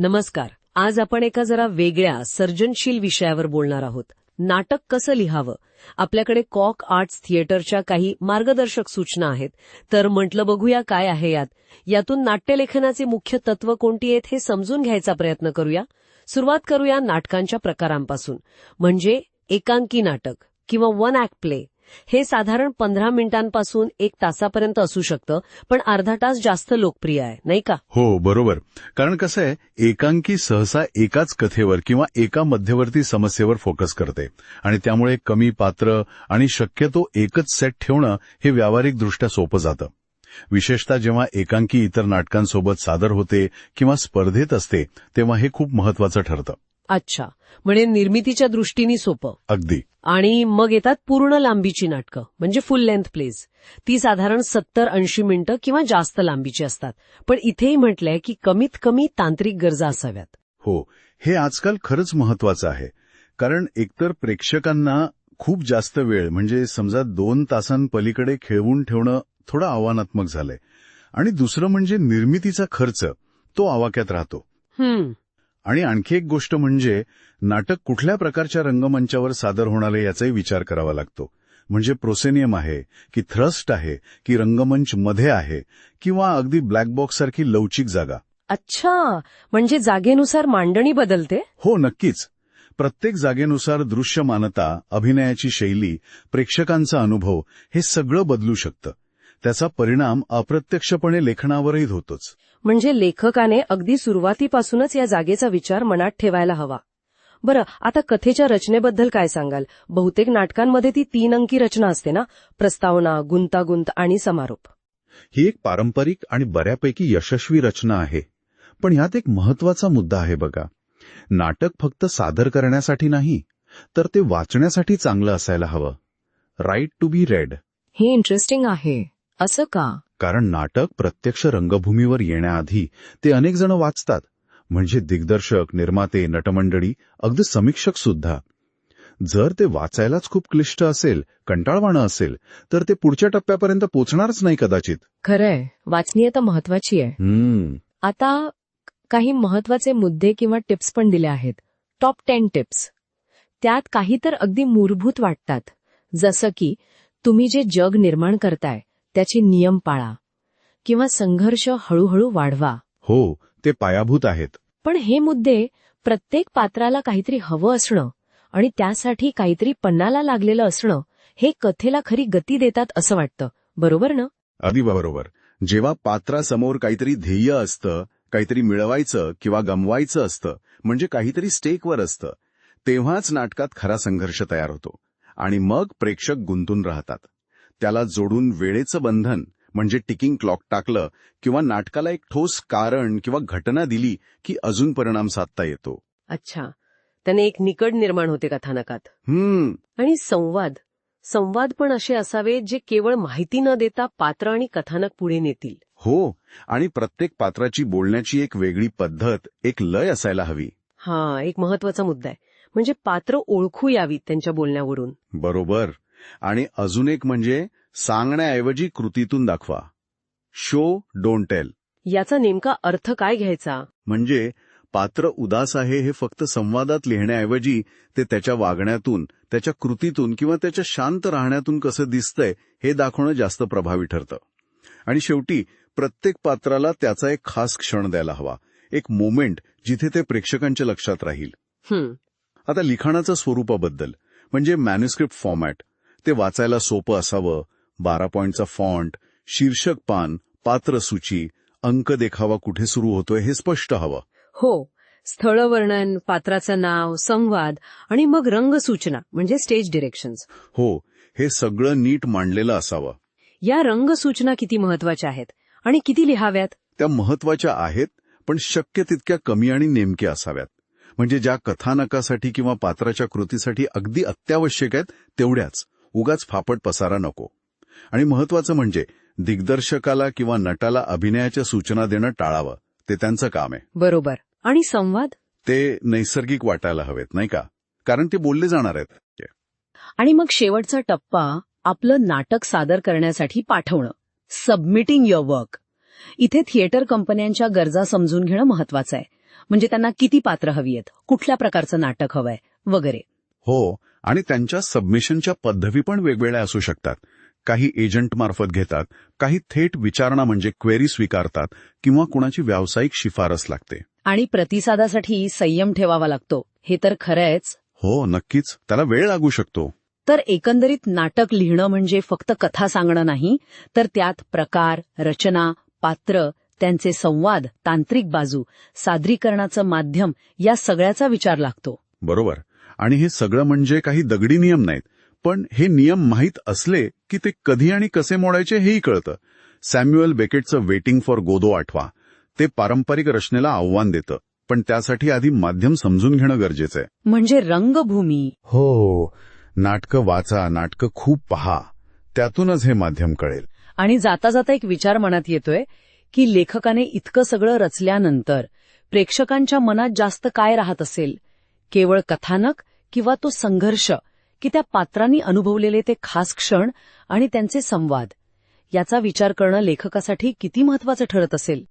नमस्कार. आज आपण एका जरा वेगळ्या सर्जनशील विषयावर बोलणार आहोत. नाटक कसं लिहावं? आपल्याकडे कॉक आर्ट्स थिएटरच्या काही मार्गदर्शक सूचना आहेत. तर म्हटलं बघूया काय आहे यात. यातून नाट्यलेखनाचे मुख्य तत्व कोणती आहेत हे समजून घ्यायचा प्रयत्न करूया. सुरुवात करूया नाटकांच्या प्रकारांपासून. म्हणजे एकांकी नाटक किंवा वन ऍक्ट प्ले. हे साधारण पंधरा मिनिटांपासून एक तासापर्यंत असू शकतं पण अर्धा तास जास्त लोकप्रिय आहे नाही का? हो बरोबर. कारण कसं आहे एकांकी सहसा एकाच कथेवर किंवा एका मध्यवर्ती समस्येवर फोकस करते. आणि त्यामुळे कमी पात्र आणि शक्यतो एकच सेट ठेवणं हे व्यावहारिकदृष्ट्या सोपं जातं. विशेषतः जेव्हा एकांकी इतर नाटकांसोबत सादर होते किंवा स्पर्धेत असते तेव्हा हे खूप महत्वाचं ठरतं. अच्छा. म्हणजे निर्मितीच्या दृष्टीने सोपं. अगदी. आणि मग येतात पूर्ण लांबीची नाटकं म्हणजे फुल लेंथ प्लेज ती साधारण सत्तर ऐंशी मिनिटं किंवा जास्त लांबीची असतात. पण इथेही म्हटलंय की कमीत कमी तांत्रिक गरजा असाव्यात. हो हे आजकाल खरंच महत्वाचं आहे. कारण एकतर प्रेक्षकांना खूप जास्त वेळ म्हणजे समजा दोन तासांपलीकडे खेळवून ठेवणं थोडं आव्हानात्मक झालंय. आणि दुसरं म्हणजे निर्मितीचा खर्च तो आवाक्यात राहतो. हम्म. आणि आणखी एक गोष्ट म्हणजे नाटक कुठल्या प्रकारच्या रंगमंचावर सादर होणार आहे याचाही विचार करावा लागतो. म्हणजे प्रोसेनियम आहे की थ्रस्ट आहे की रंगमंच मध्ये आहे किंवा अगदी ब्लॅक बॉक्स सारखी लवचिक जागा. अच्छा! म्हणजे जागेनुसार मांडणी बदलते? हो नक्कीच. प्रत्येक जागेनुसार दृश्यमानता अभिनयाची शैली प्रेक्षकांचा अनुभव हे सगळं बदलू शकतं. त्याचा परिणाम अप्रत्यक्षपणे लेखनावरही होतोच. म्हणजे लेखकाने अगदी सुरुवातीपासूनच या जागेचा विचार मनात ठेवायला हवा. बरं आता कथेच्या रचनेबद्दल काय सांगाल? बहुतेक नाटकांमध्ये ती तीन अंकी रचना असते ना? प्रस्तावना गुंतागुंत आणि समारोप. ही एक पारंपरिक आणि बऱ्यापैकी यशस्वी रचना आहे. पण यात एक महत्त्वाचा मुद्दा आहे बघा. नाटक फक्त सादर करण्यासाठी नाही तर ते वाचण्यासाठी चांगलं असायला हवं. राईट टू बी रेड हे इंटरेस्टिंग आहे. असं का? कारण नाटक प्रत्यक्ष रंगभूमीवर येण्याआधी ते अनेक जण वाचतात म्हणजे दिग्दर्शक निर्माते नटमंडळी अगदी समीक्षक सुद्धा. जर ते वाचायलाच खूप क्लिष्ट असेल कंटाळवाणं असेल तर ते पुढच्या टप्प्यापर्यंत पोचणारच नाही कदाचित. खरंय. वाचनीयता महत्वाची आहे. हम्म. आता काही महत्त्वाचे मुद्दे किंवा टिप्स पण दिले आहेत. टॉप टेन टिप्स त्यात काही तर अगदी मूलभूत वाटतात. जसं की तुम्ही जे जग निर्माण करताय त्याचे नियम पाळा किंवा संघर्ष हळूहळू वाढवा. हो ते पायाभूत आहेत. पण हे मुद्दे प्रत्येक पात्राला काहीतरी हवं असणं आणि त्यासाठी काहीतरी पन्नाला लागलेलं असणं हे कथेला खरी गती देतात असं वाटतं. बरोबर ना? अगदी बरोबर. जेव्हा पात्रासमोर काहीतरी ध्येय असतं काहीतरी मिळवायचं किंवा गमवायचं असतं म्हणजे काहीतरी स्टेकवर असतं तेव्हाच नाटकात खरा संघर्ष तयार होतो आणि मग प्रेक्षक गुंतून राहतात. त्याला जोडून वेळेचं बंधन म्हणजे टिकिंग क्लॉक टाकलं किंवा नाटकाला एक ठोस कारण किंवा घटना दिली की अजून परिणाम साधता येतो. अच्छा. त्याने एक निकड निर्माण होते कथानकात. हम्म. आणि संवाद. संवाद पण असे असावे जे केवळ माहिती न देता पात्र आणि कथानक पुढे नेतील. हो आणि प्रत्येक पात्राची बोलण्याची एक वेगळी पद्धत एक लय असायला हवी. हा एक महत्त्वाचा मुद्दा आहे. म्हणजे पात्र ओळखू यावीत त्यांच्या बोलण्यावरून. बरोबर. आणि अजून एक म्हणजे सांगण्याऐवजी कृतीतून दाखवा. Show don't tell. याचा नेमका अर्थ काय घ्यायचा? म्हणजे पात्र उदास आहे हे फक्त संवादात लिहिण्याऐवजी ते त्याच्या वागण्यातून त्याच्या कृतीतून किंवा त्याच्या शांत राहण्यातून कसं दिसतंय हे दाखवणं जास्त प्रभावी ठरतं. आणि शेवटी प्रत्येक पात्राला त्याचा एक खास क्षण द्यायला हवा. एक मोमेंट जिथे ते प्रेक्षकांच्या लक्षात राहील. आता लिखाणाचं स्वरूपाबद्दल म्हणजे मॅन्युस्क्रिप्ट फॉर्मॅट. ते वाचायला सोपं असावं. बारा पॉइंटचा फॉन्ट शीर्षक पान पात्रसूची अंक देखावा कुठे सुरू होतोय हे स्पष्ट हवं. हो स्थळवर्णन पात्राचं नाव संवाद आणि मग रंगसूचना म्हणजे स्टेज डिरेक्शन्स. हो हे सगळं नीट मांडलेलं असावं. या रंगसूचना किती महत्त्वाच्या आहेत आणि किती लिहाव्यात? त्या महत्त्वाच्या आहेत पण शक्य तितक्या कमी आणि नेमक्या असाव्यात. म्हणजे ज्या कथानकासाठी किंवा पात्राच्या कृतीसाठी अगदी अत्यावश्यक आहेत तेवढ्याच. उगाच फापट पसारा नको. आणि महत्वाचं म्हणजे दिग्दर्शकाला किंवा नटाला अभिनयाच्या सूचना देणं टाळावं. ते त्यांचं काम आहे. बरोबर. आणि संवाद? ते नैसर्गिक वाटायला हवेत नाही का? कारण ते बोलले जाणार आहेत. आणि मग शेवटचा टप्पा आपलं नाटक सादर करण्यासाठी पाठवणं. सबमिटिंग युअर वर्क इथे थिएटर कंपन्यांच्या गरजा समजून घेणं महत्वाचं आहे. म्हणजे त्यांना किती पात्र हवी आहेत? कुठल्या प्रकारचं नाटक हवंय? वगैरे. हो आणि त्यांच्या सबमिशनच्या पद्धती पण वेगवेगळ्या असू शकतात. काही एजंट मार्फत घेतात काही थेट विचारणा म्हणजे क्वेरी स्वीकारतात किंवा कुणाची व्यावसायिक शिफारस लागते. आणि प्रतिसादासाठी संयम ठेवावा लागतो. हे तर खरंच हो नक्कीच. त्याला वेळ लागू शकतो. तर एकंदरीत नाटक लिहिणं म्हणजे फक्त कथा सांगणं नाही तर त्यात प्रकार रचना पात्र त्यांचे संवाद तांत्रिक बाजू सादरीकरणाचं माध्यम या सगळ्याचा विचार लागतो. बरोबर. आणि हे सगळं म्हणजे काही दगडी नियम नाहीत. पण हे नियम माहीत असले की ते कधी आणि कसे मोडायचे हेही कळतं. सॅम्युअल बेकेटचं वेटिंग फॉर गोदो आठवा. ते पारंपरिक रचनेला आव्हान देतं. पण त्यासाठी आधी माध्यम समजून घेणं गरजेचं आहे म्हणजे रंगभूमी. हो नाटकं वाचा नाटकं खूप पहा. त्यातूनच हे माध्यम कळेल. आणि जाता जाता एक विचार मनात येतोय की लेखकाने इतकं सगळं रचल्यानंतर प्रेक्षकांच्या मनात जास्त काय राहत असेल? केवळ कथानक किंवा तो संघर्ष की त्या पात्रांनी अनुभवलेले ते खास क्षण आणि त्यांचे संवाद. याचा विचार करणं लेखकासाठी किती महत्वाचं ठरत असेल?